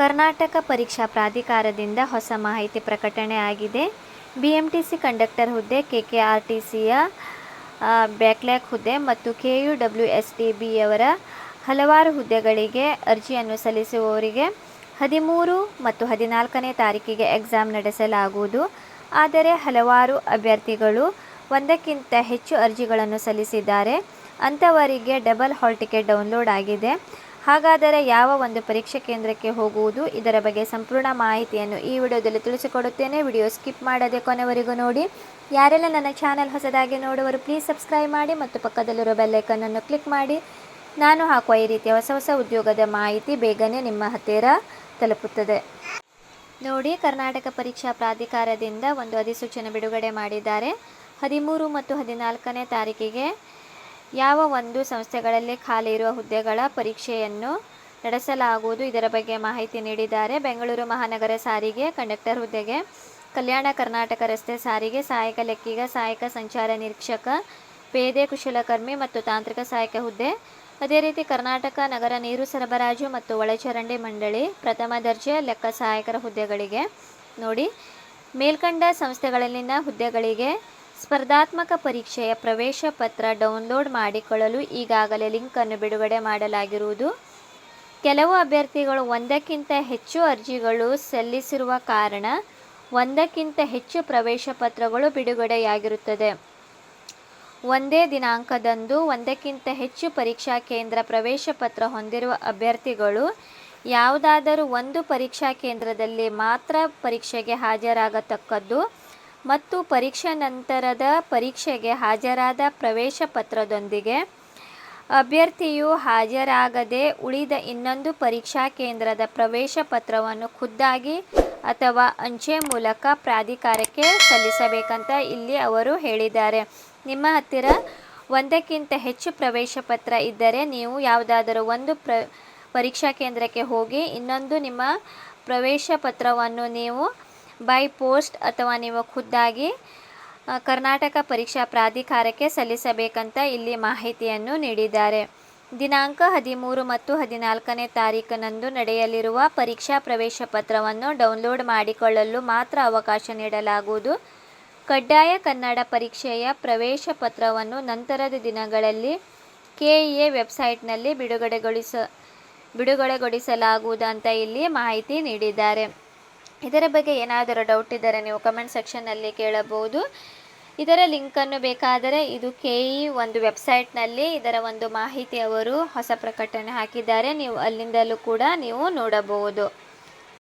ಕರ್ನಾಟಕ ಪರೀಕ್ಷಾ ಪ್ರಾಧಿಕಾರದಿಂದ ಹೊಸ ಮಾಹಿತಿ ಪ್ರಕಟಣೆ ಆಗಿದೆ. B M T C conductor ಹುದ್ದೆ ಕೆ ಕೆ ಆರ್ ಟಿ ಸಿಯ ಬ್ಯಾಕ್ಲ್ಯಾಕ್ ಹುದ್ದೆ ಮತ್ತು K U W S T ಬಿಯವರ ಹಲವಾರು ಹುದ್ದೆಗಳಿಗೆ ಅರ್ಜಿಯನ್ನು ಸಲ್ಲಿಸುವವರಿಗೆ ಹದಿಮೂರು ಮತ್ತು ಹದಿನಾಲ್ಕನೇ ತಾರೀಕಿಗೆ ಎಕ್ಸಾಮ್ ನಡೆಸಲಾಗುವುದು. ಆದರೆ ಹಲವಾರು ಅಭ್ಯರ್ಥಿಗಳು ಒಂದಕ್ಕಿಂತ ಹೆಚ್ಚು ಅರ್ಜಿಗಳನ್ನು ಸಲ್ಲಿಸಿದ್ದಾರೆ. ಅಂಥವರಿಗೆ ಡಬಲ್ ಹಾಲ್ ಟಿಕೆಟ್ ಡೌನ್ಲೋಡ್ ಆಗಿದೆ. ಹಾಗಾದರೆ ಯಾವ ಒಂದು ಪರೀಕ್ಷಾ ಕೇಂದ್ರಕ್ಕೆ ಹೋಗುವುದು? ಇದರ ಬಗ್ಗೆ ಸಂಪೂರ್ಣ ಮಾಹಿತಿಯನ್ನು ಈ ವಿಡಿಯೋದಲ್ಲಿ ತಿಳಿಸಿಕೊಡುತ್ತೇನೆ. ವಿಡಿಯೋ ಸ್ಕಿಪ್ ಮಾಡದೆ ಕೊನೆವರೆಗೂ ನೋಡಿ. ಯಾರೆಲ್ಲ ನನ್ನ ಚಾನಲ್ ಹೊಸದಾಗಿ ನೋಡುವರು ಪ್ಲೀಸ್ ಸಬ್ಸ್ಕ್ರೈಬ್ ಮಾಡಿ ಮತ್ತು ಪಕ್ಕದಲ್ಲಿರೋ ಬೆಲ್ಲೈಕನ್ನನ್ನು ಕ್ಲಿಕ್ ಮಾಡಿ. ನಾನು ಹಾಕುವ ಈ ರೀತಿಯ ಹೊಸ ಹೊಸ ಉದ್ಯೋಗದ ಮಾಹಿತಿ ಬೇಗನೆ ನಿಮ್ಮ ಹತ್ತಿರ ತಲುಪುತ್ತದೆ. ನೋಡಿ, ಕರ್ನಾಟಕ ಪರೀಕ್ಷಾ ಪ್ರಾಧಿಕಾರದಿಂದ ಒಂದು ಅಧಿಸೂಚನೆ ಬಿಡುಗಡೆ ಮಾಡಿದ್ದಾರೆ. ಹದಿಮೂರು ಮತ್ತು ಹದಿನಾಲ್ಕನೇ ತಾರೀಕಿಗೆ ಯಾವ ಒಂದು ಸಂಸ್ಥೆಗಳಲ್ಲಿ ಖಾಲಿ ಇರುವ ಹುದ್ದೆಗಳ ಪರೀಕ್ಷೆಯನ್ನು ನಡೆಸಲಾಗುವುದು? ಇದರ ಬಗ್ಗೆ ಮಾಹಿತಿ ನೀಡಿದ್ದಾರೆ. ಬೆಂಗಳೂರು ಮಹಾನಗರ ಸಾರಿಗೆ ಕಂಡಕ್ಟರ್ ಹುದ್ದೆಗೆ ಕಲ್ಯಾಣ ಕರ್ನಾಟಕ ರಸ್ತೆ ಸಾರಿಗೆ, ಸಹಾಯಕ ಲೆಕ್ಕಿಗ, ಸಹಾಯಕ ಸಂಚಾರ ನಿರೀಕ್ಷಕ, ಪೇದೆ ಕುಶಲಕರ್ಮಿ ಮತ್ತು ತಾಂತ್ರಿಕ ಸಹಾಯಕ ಹುದ್ದೆ. ಅದೇ ರೀತಿ ಕರ್ನಾಟಕ ನಗರ ನೀರು ಸರಬರಾಜು ಮತ್ತು ಒಳಚರಂಡಿ ಮಂಡಳಿ ಪ್ರಥಮ ದರ್ಜೆ ಲೆಕ್ಕ ಸಹಾಯಕರ ಹುದ್ದೆಗಳಿಗೆ ನೋಡಿ. ಮೇಲ್ಕಂಡ ಸಂಸ್ಥೆಗಳಲ್ಲಿನ ಹುದ್ದೆಗಳಿಗೆ ಸ್ಪರ್ಧಾತ್ಮಕ ಪರೀಕ್ಷೆಯ ಪ್ರವೇಶ ಪತ್ರ ಡೌನ್ಲೋಡ್ ಮಾಡಿಕೊಳ್ಳಲು ಈಗಾಗಲೇ ಲಿಂಕನ್ನು ಬಿಡುಗಡೆ ಮಾಡಲಾಗಿರುವುದು. ಕೆಲವು ಅಭ್ಯರ್ಥಿಗಳು ಒಂದಕ್ಕಿಂತ ಹೆಚ್ಚು ಅರ್ಜಿಗಳು ಸಲ್ಲಿಸಿರುವ ಕಾರಣ ಒಂದಕ್ಕಿಂತ ಹೆಚ್ಚು ಪ್ರವೇಶ ಪತ್ರಗಳು ಬಿಡುಗಡೆಯಾಗಿರುತ್ತದೆ. ಒಂದೇ ದಿನಾಂಕದಂದು ಒಂದಕ್ಕಿಂತ ಹೆಚ್ಚು ಪರೀಕ್ಷಾ ಕೇಂದ್ರ ಪ್ರವೇಶ ಪತ್ರ ಹೊಂದಿರುವ ಅಭ್ಯರ್ಥಿಗಳು ಯಾವುದಾದರೂ ಒಂದು ಪರೀಕ್ಷಾ ಕೇಂದ್ರದಲ್ಲಿ ಮಾತ್ರ ಪರೀಕ್ಷೆಗೆ ಹಾಜರಾಗತಕ್ಕದ್ದು ಮತ್ತು ಪರೀಕ್ಷೆ ನಂತರದ ಪರೀಕ್ಷೆಗೆ ಹಾಜರಾದ ಪ್ರವೇಶ ಪತ್ರದೊಂದಿಗೆ ಅಭ್ಯರ್ಥಿಯು ಹಾಜರಾಗದೆ ಉಳಿದ ಇನ್ನೊಂದು ಪರೀಕ್ಷಾ ಕೇಂದ್ರದ ಪ್ರವೇಶ ಪತ್ರವನ್ನು ಖುದ್ದಾಗಿ ಅಥವಾ ಅಂಚೆ ಮೂಲಕ ಪ್ರಾಧಿಕಾರಕ್ಕೆ ಸಲ್ಲಿಸಬೇಕಂತ ಇಲ್ಲಿ ಅವರು ಹೇಳಿದ್ದಾರೆ. ನಿಮ್ಮ ಹತ್ತಿರ ಒಂದಕ್ಕಿಂತ ಹೆಚ್ಚು ಪ್ರವೇಶ ಪತ್ರ ಇದ್ದರೆ ನೀವು ಯಾವುದಾದರೂ ಒಂದು ಪ್ರ, ಪರೀಕ್ಷಾ ಕೇಂದ್ರಕ್ಕೆ ಹೋಗಿ ಇನ್ನೊಂದು ನಿಮ್ಮ ಪ್ರವೇಶ ಪತ್ರವನ್ನು ನೀವು ಬೈ ಪೋಸ್ಟ್ ಅಥವಾ ನೀವು ಖುದ್ದಾಗಿ ಕರ್ನಾಟಕ ಪರೀಕ್ಷಾ ಪ್ರಾಧಿಕಾರಕ್ಕೆ ಸಲ್ಲಿಸಬೇಕಂತ ಇಲ್ಲಿ ಮಾಹಿತಿಯನ್ನು ನೀಡಿದ್ದಾರೆ. ದಿನಾಂಕ ಹದಿಮೂರು ಮತ್ತು ಹದಿನಾಲ್ಕನೇ ತಾರೀಕಿನಂದು ನಡೆಯಲಿರುವ ಪರೀಕ್ಷಾ ಪ್ರವೇಶ ಪತ್ರವನ್ನು ಡೌನ್ಲೋಡ್ ಮಾಡಿಕೊಳ್ಳಲು ಮಾತ್ರ ಅವಕಾಶ ನೀಡಲಾಗುವುದು. ಕಡ್ಡಾಯ ಕನ್ನಡ ಪರೀಕ್ಷೆಯ ಪ್ರವೇಶ ಪತ್ರವನ್ನು ನಂತರದ ದಿನಗಳಲ್ಲಿ ಕೆಇಎ ವೆಬ್ಸೈಟ್ನಲ್ಲಿ ಬಿಡುಗಡೆಗೊಳಿಸ ಬಿಡುಗಡೆಗೊಳಿಸಲಾಗುವುದು ಅಂತ ಇಲ್ಲಿ ಮಾಹಿತಿ ನೀಡಿದ್ದಾರೆ. ಇದರ ಬಗ್ಗೆ ಏನಾದರೂ ಡೌಟ್ ಇದ್ದರೆ ನೀವು ಕಮೆಂಟ್ ಸೆಕ್ಷನ್ನಲ್ಲಿ ಕೇಳಬಹುದು. ಇದರ ಲಿಂಕನ್ನು ಬೇಕಾದರೆ ಇದು ಕೆ ಇ ಒಂದು ವೆಬ್ಸೈಟ್ನಲ್ಲಿ ಇದರ ಒಂದು ಮಾಹಿತಿ ಅವರು ಹೊಸ ಪ್ರಕಟಣೆ ಹಾಕಿದ್ದಾರೆ. ನೀವು ಅಲ್ಲಿಂದಲೂ ಕೂಡ ನೀವು ನೋಡಬಹುದು.